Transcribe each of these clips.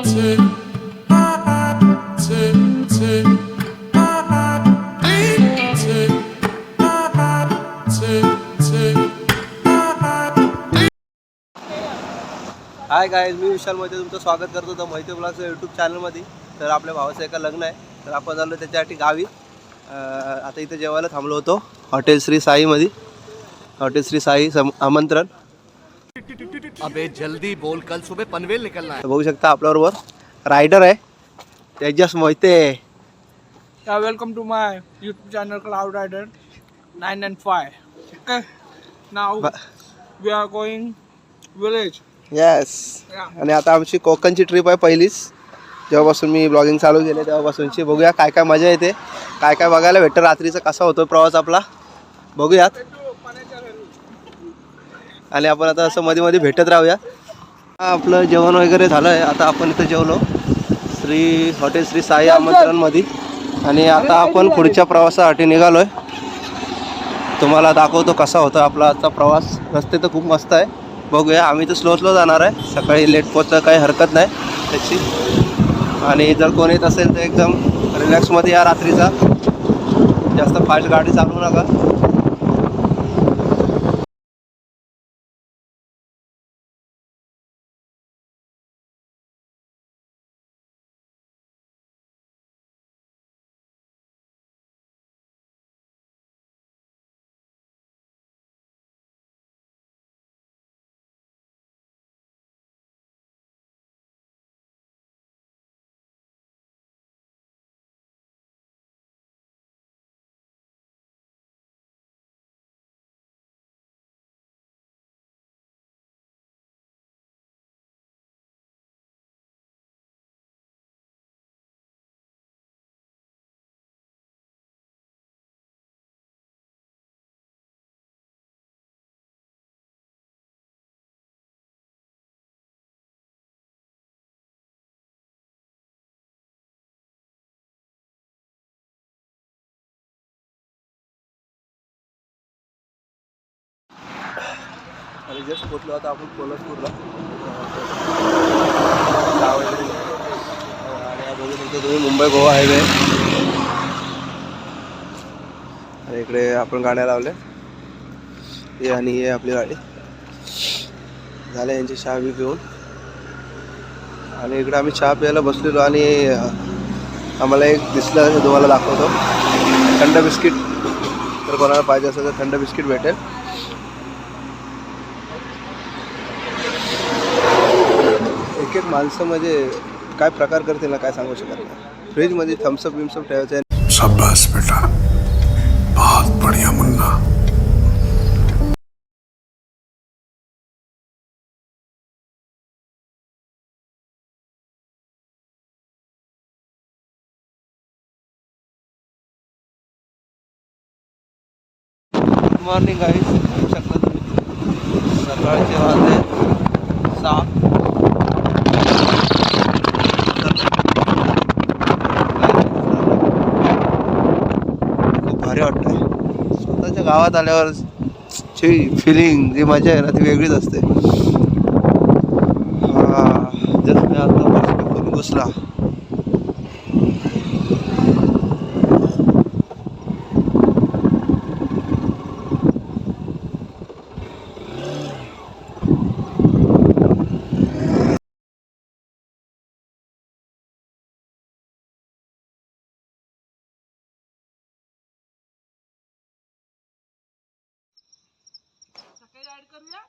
हाय काय मी विशाल मोहिते तुमचं स्वागत करतो तर मोहिते ब्लॉगचं यूट्यूब चॅनलमध्ये तर आपल्या भावाचं एका लग्न आहे. तर आपण झालो त्याच्यासाठी गावी. आता इथे जेवायला थांबलो होतो. हॉटेल श्री साईमध्ये. हॉटेल श्री साई सम आमंत्रण. अबे जल्दी बोल कल सुबह पनवेल निकलना है। तर बघू शकता आपल्याबरोबर रायडर आहे Tejas Mohite Yeah, welcome to my YouTube channel Cloud Rider 9 and 5. Okay, now Ba- we are going village. Yes. आणि आता आमची कोकणची ट्रिप आहे पहिलीच. जेव्हापासून मी ब्लॉगिंग चालू केले तेव्हापासूनची. बघूया काय काय मजा येते. काय काय बघायला भेटतं. रात्रीचा कसा होतो प्रवास आपला? बघूयात. आणि आपण आता असं मध्ये मध्ये भेटत राहूया. आपलं जेवण वगैरे झालं आहे आता आपण इथं जेवलो. श्री हॉटेल श्री साई आमंत्रणमध्ये. आणि आता आपण पुढच्या प्रवासासाठी निघालो आहे तुम्हाला दाखवतो कसा होता आपला आजचा प्रवास. रस्ते तर खूप मस्त आहे. बघूया आम्ही तर स्लो स्लो जाणार आहे. सकाळी लेट पोचता काही हरकत नाही. त्याची. आणि जर कोण येत असेल तर एकदम रिलॅक्समध्ये या रात्रीचा. जास्त फास्ट गाडी चालवू नका. आणि जस्ट पोचलो आता आपण कोल्हापूरला. आणि बघू शकता तुम्ही मुंबई गोवा हायवे. आणि इकडे आपण गाड्या लावल्या. हे आणि हे आपली गाडी. झाले यांची चहा बी पिऊन. आणि इकडे आम्ही चहा प्यायला बसलेलो आणि आम्हाला एक दिसलं तुम्हाला दाखवतो. थंड बिस्किट. तर कोणाला पाहिजे असेल तर थंड बिस्किट भेटेल. एक माणसं म्हणजे काय प्रकार करतील ना काय सांगू शकत नाही. फ्रीजमध्ये थम्सअप बिम्सअप ठेवायचं आहे. शाबाश बेटा. बहुत बढ़िया मुन्ना. गुड मॉर्निंग शकता तुम्ही सकाळचे वाजले सहा. भारी वाटतंय. स्वतःच्या गावात आल्यावर ची फिलिंग जी मजा आहे ना ती वेगळीच असते. हा जर मी आता करून घुसला सकाळी ऍड करूया.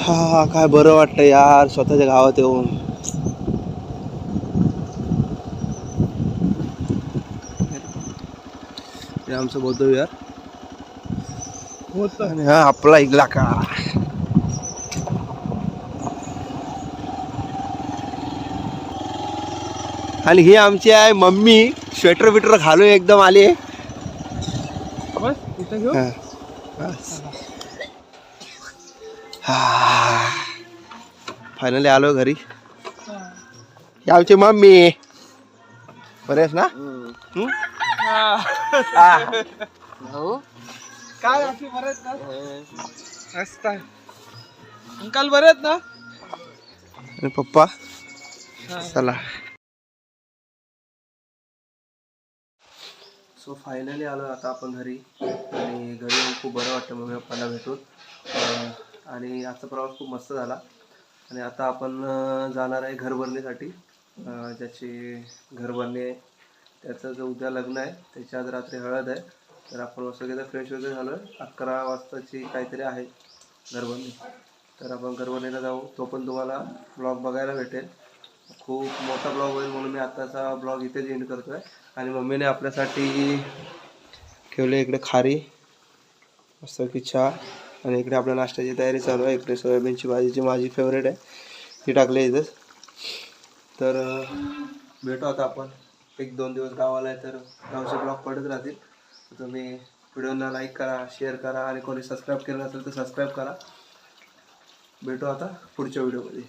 हा काय बरं वाटतं यार स्वतःच्या गावात येऊन. हे आमचं विहार. आणि हा आपला इलाका आणि ही आमची आहे मम्मी. स्वेटर बिटर घालून एकदम आली. फायनली आलो घरी. आमची मम्मी. बरेच ना? हम्म? काय बाकी बरे आहेत ना? मस्त आहे. अंकल बरे आहेत ना? आणि पप्पा? चला. सो फायनली आलो आता आपण घरी. आणि घरी येऊन खूप बरं वाटतं मम्मी पप्पांना भेटून. अं, आणि आजचा प्रवास खूप मस्त झाला. आणि आता आपण अं, जाणार आहे घरभरणीसाठी. अं, ज्याची घरभरणी आहे. त्याचं जो उद्या लग्न आहे त्याच्या आज रात्री हळद आहे. तर आपण मस्त फ्रेश वगैरे झालो आहे अकरा वाजताची काहीतरी आहे घरभरणी तर आपण घरभरणीला जाऊ. तो पण तुम्हाला ब्लॉग बघायला भेटेल. खूप मोठा ब्लॉग होईल म्हणून मी आत्ताचा ब्लॉग इथेच एंड करतो आहे आणि मम्मीने आपल्यासाठी ठेवले इकडे खारी. मस्त की चहा. आणि इकडे आपल्या नाश्त्याची तयारी चालू आहे. इकडे सोयाबीनची भाजी जी माझी फेवरेट आहे. ती टाकली इथंच. तर भेटू आता आपण. एक दोन दिवस गावाला आहे तर गावचे ब्लॉग पडत राहतील. तुम्ही व्हिडिओना लाईक करा शेअर करा आणि कोणी सबस्क्राईब केलं नसेल तर सबस्क्राईब करा. भेटू आता पुढच्या व्हिडिओमध्ये.